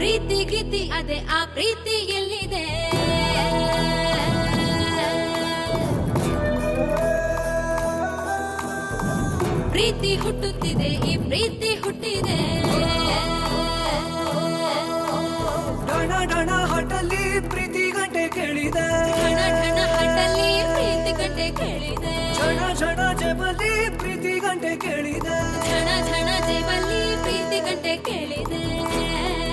ಗೀತಿ ಅದೇ ಆ ಪ್ರೀತಿ ಎಲ್ಲಿದೆ? ಪ್ರೀತಿ ಹುಟ್ಟುತ್ತಿದೆ ಈ ಪ್ರೀತಿ ಹುಟ್ಟಿದೆ. ಡಣ ಡಣ ಹಟಲಿ ಪ್ರೀತಿ ಗಂಟೆ ಕೇಳಿದೆ. ಡಣ ಡಣ ಹಟಲಿ ಪ್ರೀತಿ ಗಂಟೆ ಕೇಳಿದೆ. ಝಣ ಝಣ ಜಬಲಿ ಪ್ರೀತಿ ಗಂಟೆ ಕೇಳಿದೆ. ಝಣ ಝಣ ಜಬಲಿ ಪ್ರೀತಿ ಗಂಟೆ ಕೇಳಿದೆ. ಪ್ರೀತಿ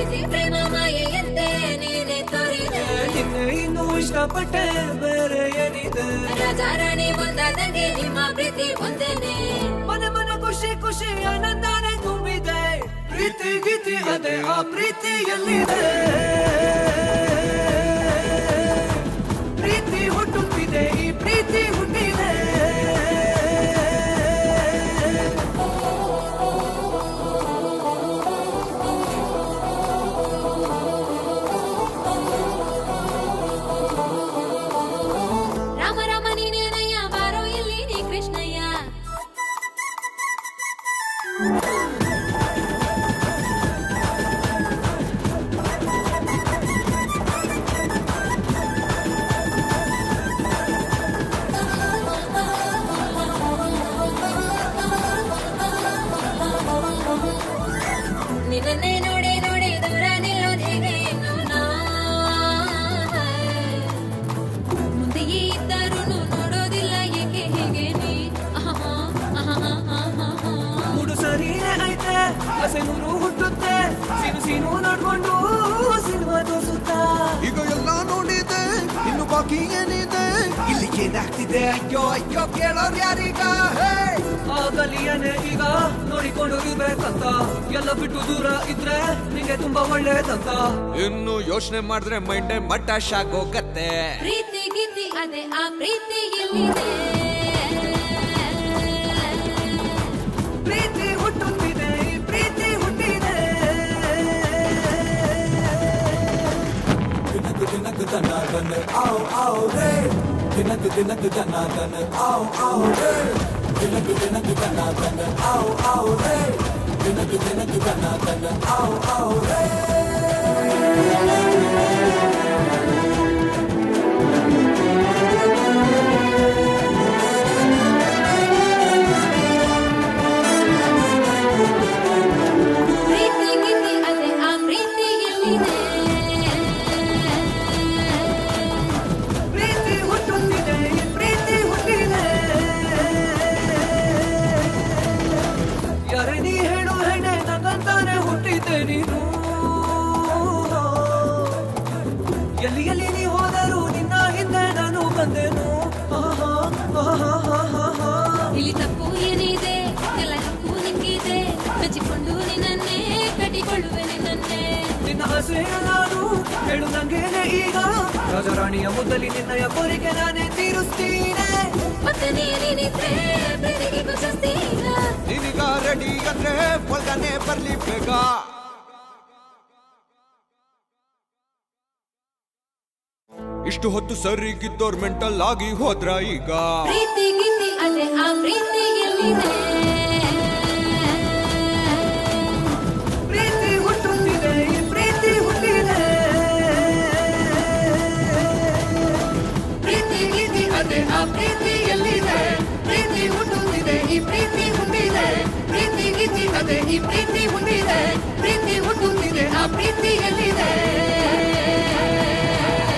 ಪ್ರೇಮ ಮಾಯೆಯಂತೆ ನೀನೆ ತೋರಿದೆ. ನಿನ್ನೆ ಇನ್ನೂ ಇಷ್ಟಪಟ್ಟೆ ಬೇರೆ ಏನಿದೆ? ರಾಜ ರಾಣಿ ಒಂದಾದಂಗೆ ನಿಮ್ಮ ಪ್ರೀತಿ ಒಂದೇನೆ. ಮನ ಮನ ಖುಷಿ ಖುಷಿ ಆನಂದನೆ ತುಂಬಿದೆ. ಪ್ರೀತಿ ಗೀತಿ ಅದೇ ಆ ಪ್ರೀತಿ ಸರಿನೇ ಐತೆ ಹಸೆ ನೂರು ಹುಟ್ಟುತ್ತೆ. ಸೀನು ಸೀನು ನೋಡ್ಕೊಂಡು ಸಿನಿಮಾ ತೋರಿಸುತ್ತ. ಈಗ ಎಲ್ಲ ನೋಡಿದೆ ಇನ್ನು ಬಾಕಿ ಏನಿದೆ? ಇಲ್ಲಿ ಏನಾಗ್ತಿದೆ? ಅಯ್ಯೋ ಅಯ್ಯೋ ಕೇಳೋರ್ ಯಾರೀಗ? ಹೇ ಆ ಗಲಿಯನೆ ಈಗ ನೋಡಿಕೊಂಡು ಇರ್ಬೇಕಂತ ಎಲ್ಲ ಬಿಟ್ಟು ದೂರ ಇದ್ರೆ ನಿಂಗೆ ತುಂಬಾ ಒಳ್ಳೇದಂತ. ಇನ್ನು ಯೋಚನೆ ಮಾಡಿದ್ರೆ ಮೈಂಡೆ ಮಟ್ಟ ಶಾಗೋಗತ್ತೆ ಪ್ರೀತಿ ಗೀತಿ ಅದೇ ಆ ಪ್ರೀತಿ ಎಲ್ಲಿದೆ ஜனாதன ஆவ் ஆவ் ரே தினக்கு தினக்கு ஜனாதன ஆவ் ஆவ் ரே தினக்கு தினக்கு ஜனாதன ஆவ் ஆவ் ரே தினக்கு தினக்கு ஜனாதன ஆவ் ஆவ் ரே ಎಲ್ಲಿ ಎಲ್ಲಿ ನೀ ಹೋದರೂ ನಿನ್ನ ಹಿಂದೆ ನಾನು ಬಂದೆನು ಆಹಾ, ಆಹಾ, ಆಹಾ, ಆಹಾ. ಇಲ್ಲಿ ತಪ್ಪು ಏನಿದೆ ಎಲ್ಲ ತಪ್ಪು ನಿಂಗಿದೆ ಮೆಚ್ಚಿಕೊಂಡು ನಿನ್ನನ್ನೇ ಕಟ್ಟಿಕೊಳ್ಳುವೆ ನಿನ್ನನ್ನೇ ನಿನ್ನ ಆಸೆ ನಾನು ಹೇಳು ನಂಗೇನೆ ಈಗ ರಾಜರಾಣಿಯ ಮುದ್ದಲಿ ನಿನ್ನಯ ಕೋರಿಕೆ ನಾನೇ ತೀರಿಸ್ತೀನಿ ಮತ್ತೆ ನೀನಿದ್ರೆ ಪ್ರೀತಿಗೆ ಪ್ರಶಸ್ತಿಗ ನಿನಗ ರೆಡಿ ಅಂದ್ರೆ ಒಳಗನೆ ಬರ್ಲಿ ಬೇಗ ಇಷ್ಟು ಹೊತ್ತು ಸರಿಗಿದ್ದೋರ್ ಮೆಂಟಲ್ ಆಗಿ ಹೋದ್ರ ಈಗ ಪ್ರೀತಿ ಗೀತಿ ಅದೇ ಆ ಪ್ರೀತಿ ಎಲ್ಲಿದೆ ಪ್ರೀತಿ ಹುಟ್ಟುತ್ತಿದೆ ಈ ಪ್ರೀತಿ ಹುಟ್ಟಿದೆ ಪ್ರೀತಿ ಗೀತಿ ಅದೇ ಆ ಪ್ರೀತಿ ಎಲ್ಲಿದೆ ಪ್ರೀತಿ ಹುಟ್ಟುತ್ತಿದೆ ಈ ಪ್ರೀತಿ ಹುಟ್ಟಿದೆ ಪ್ರೀತಿ ಗೀತಿ ಅದೇ ಈ ಪ್ರೀತಿ ಹುಟ್ಟಿದೆ ಪ್ರೀತಿ ಹುಟ್ಟುತ್ತಿದೆ ಆ ಪ್ರೀತಿ ಎಲ್ಲಿದೆ